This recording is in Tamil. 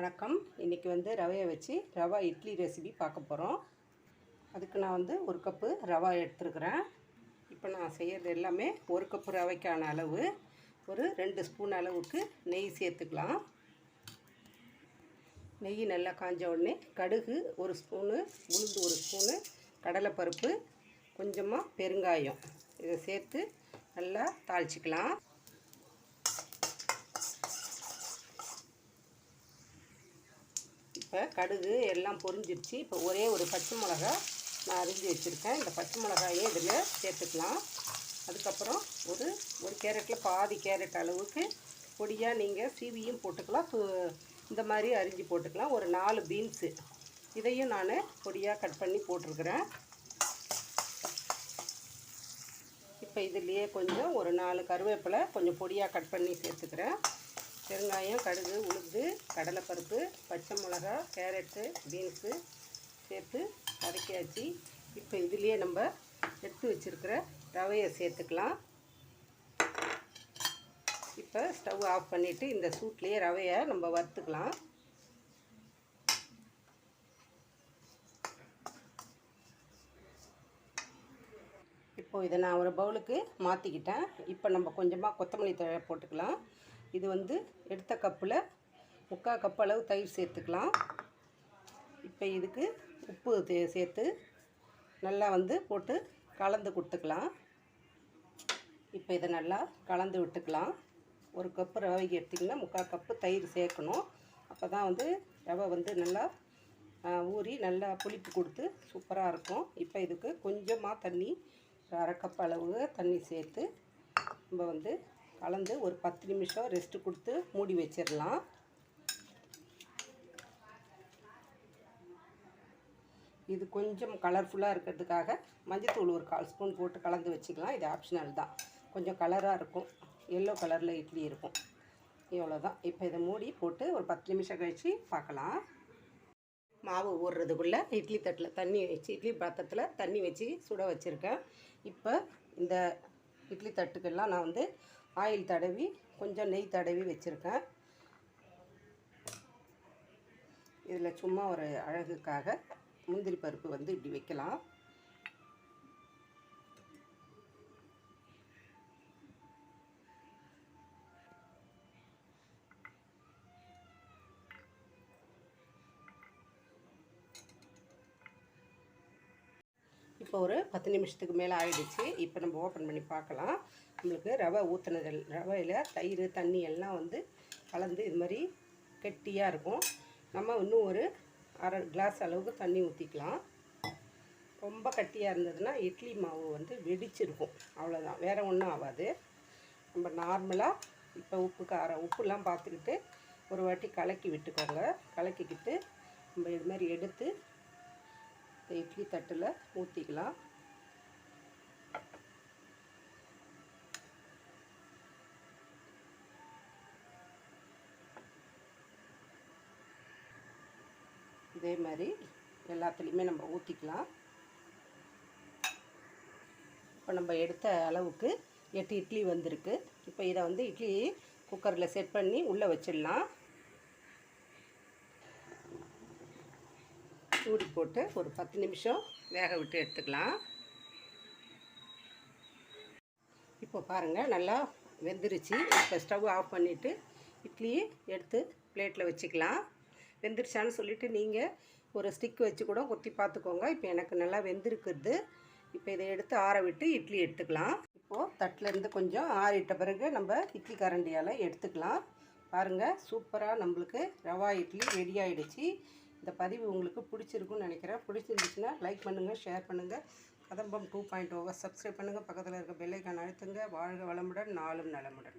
வணக்கம். இன்றைக்கி வந்து ரவையை வச்சு ரவா இட்லி ரெசிபி பார்க்க போகிறோம் அதுக்கு நான் வந்து ஒரு கப்பு ரவா எடுத்துருக்குறேன். இப்போ நான் செய்கிறது எல்லாமே ஒரு கப்பு ரவைக்கான அளவு ஒரு ரெண்டு ஸ்பூன் அளவுக்கு நெய் சேர்த்துக்கலாம். நெய் நல்லா காஞ்ச உடனே கடுகு ஒரு ஸ்பூனு உளுந்து ஒரு ஸ்பூனு கடலைப்பருப்பு கொஞ்சமாக பெருங்காயம். இதை சேர்த்து நல்லா தாளிச்சிக்கலாம். இப்போ கடுகு எல்லாம் பொரிஞ்சிருச்சு. இப்போ ஒரே ஒரு பச்சை மிளகா நான் அரிஞ்சு வச்சுருக்கேன். இந்த பச்சை மிளகாயே இதில் சேர்த்துக்கலாம். அதுக்கப்புறம் ஒரு ஒரு கேரட்டில் பாதி கேரட் அளவுக்கு பொடியாக நீங்கள் சீவியும் போட்டுக்கலாம். இந்த மாதிரி அரிஞ்சு போட்டுக்கலாம். ஒரு நாலு பீன்ஸு. இதையும் நான் பொடியாக கட் பண்ணி போட்டிருக்கிறேன். இப்போ இதுலேயே கொஞ்சம் ஒரு நாலு கருவேப்பிலை கொஞ்சம் பொடியாக கட் பண்ணி சேர்த்துக்கிறேன். பெருங்காயம் கடுகு உளுந்து கடலைப்பருப்பு பச்சை மிளகா கேரட்டு பீன்ஸு சேர்த்து வதக்கியாச்சு. இப்போ இதுலேயே நம்ம எடுத்து வச்சுருக்கிற ரவையை சேர்த்துக்கலாம். இப்போ ஸ்டவ் ஆஃப் பண்ணிவிட்டு இந்த சூட்லேயே ரவையை நம்ம வறுத்துக்கலாம். இப்போது இதை நான் ஒரு பவுலுக்கு மாற்றிக்கிட்டேன் இப்போ நம்ம கொஞ்சமாக கொத்தமல்லி தழை போட்டுக்கலாம். இது வந்து எடுத்த கப்பில் முக்கால் கப் அளவு தயிர் சேர்த்துக்கலாம். இப்போ இதுக்கு உப்பு சேர்த்து நல்லா வந்து போட்டு கலந்து கொடுத்துக்கலாம். இப்போ இதை நல்லா கலந்து விட்டுக்கலாம். ஒரு கப்பு ரவைக்கு எடுத்திங்கன்னா முக்கால் கப்பு தயிர் சேர்க்கணும். அப்போ தான் வந்து ரவை வந்து நல்லா ஊறி நல்லா புளிப்பு கொடுத்து சூப்பராக இருக்கும். இப்போ இதுக்கு கொஞ்சமாக தண்ணி அரை கப் அளவு தண்ணி சேர்த்து நம்ம வந்து கலந்து ஒரு பத்து நிமிஷம் ரெஸ்ட்டு கொடுத்து மூடி வச்சிடலாம். இது கொஞ்சம் கலர்ஃபுல்லாக இருக்கிறதுக்காக மஞ்சத்தூள் ஒரு கால் ஸ்பூன் போட்டு கலந்து வச்சுக்கலாம் இது ஆப்ஷனல் தான். கொஞ்சம் கலராக இருக்கும். எல்லோ கலரில் இட்லி இருக்கும். இவ்வளோ தான் இப்போ இதை மூடி போட்டு ஒரு பத்து நிமிஷம் கழித்து பார்க்கலாம். மாவு ஊறுறதுக்குள்ளே இட்லி தட்டில் தண்ணி வச்சு இட்லி பாத்திரத்தில் தண்ணி வச்சு சுட வச்சுருக்கேன். இப்போ இந்த இட்லி தட்டுக்கெல்லாம் நான் வந்து ஆயில் தடவி கொஞ்சம் நெய் தடவி வச்சுருக்கேன். இதில் சும்மா ஒரு அழகுக்காக முந்திரி பருப்பு வந்து இப்படி வைக்கலாம். இப்போ ஒரு பத்து நிமிஷத்துக்கு மேலே ஆயிடுச்சு. இப்போ நம்ம ஓப்பன் பண்ணி பார்க்கலாம். நம்மளுக்கு ரவை ஊற்றுனதில் ரவையில் தயிர் தண்ணி எல்லாம் வந்து கலந்து இது மாதிரி கெட்டியாக இருக்கும். நம்ம இன்னும் ஒரு அரை கிளாஸ் அளவுக்கு தண்ணி ஊற்றிக்கலாம் ரொம்ப கட்டியாக இருந்ததுன்னா இட்லி மாவு வந்து வெடிச்சிருக்கும். அவ்வளோதான் வேறு ஒன்றும் ஆகாது. நம்ம நார்மலாக இப்போ உப்பு காரம் உப்புலாம் பார்த்துக்கிட்டு ஒரு வாட்டி கலக்கி விட்டுக்கோங்க. கலக்கிக்கிட்டு நம்ம இது மாதிரி எடுத்து இந்த இட்லி தட்டில் ஊற்றிக்கலாம் இதே மாதிரி எல்லாத்துலேயுமே நம்ம ஊற்றிக்கலாம் இப்போ நம்ம எடுத்த அளவுக்கு எட்டு இட்லி வந்திருக்கு. இப்போ இதை வந்து இட்லி குக்கரில் செட் பண்ணி உள்ளே வச்சிடலாம். மூடி போட்டு ஒரு பத்து நிமிஷம் வேக விட்டு எடுத்துக்கலாம். இப்போ பாருங்கள் நல்லா வெந்துருச்சு. இப்போ ஸ்டவ் ஆஃப் பண்ணிவிட்டு இட்லியை எடுத்து பிளேட்டில் வச்சுக்கலாம். வெந்துருச்சான்னு சொல்லிவிட்டு நீங்கள் ஒரு ஸ்டிக் வச்சு கூட கொத்தி பார்த்துக்கோங்க. இப்போ எனக்கு நல்லா வெந்திருக்குது இப்போ இதை எடுத்து ஆற விட்டு இட்லி எடுத்துக்கலாம். இப்போது தட்டிலேருந்து கொஞ்சம் ஆறிட்ட பிறகு நம்ம இட்லி கரண்டியால் எடுத்துக்கலாம். பாருங்கள் சூப்பராக நம்மளுக்கு ரவா இட்லி ரெடி ஆகிடுச்சு இந்த பதிவு உங்களுக்கு பிடிச்சிருக்குன்னு நினைக்கிறேன். பிடிச்சிருந்துச்சுன்னா லைக் பண்ணுங்கள் ஷேர் பண்ணுங்கள் கதம்பம் two point over oh subscribe பண்ணுங்கள் பக்கத்தில் இருக்க பெல்லைக்கான் அழுத்துங்க. வாழ்க வளமுடன் நாளும் நலமுடன்.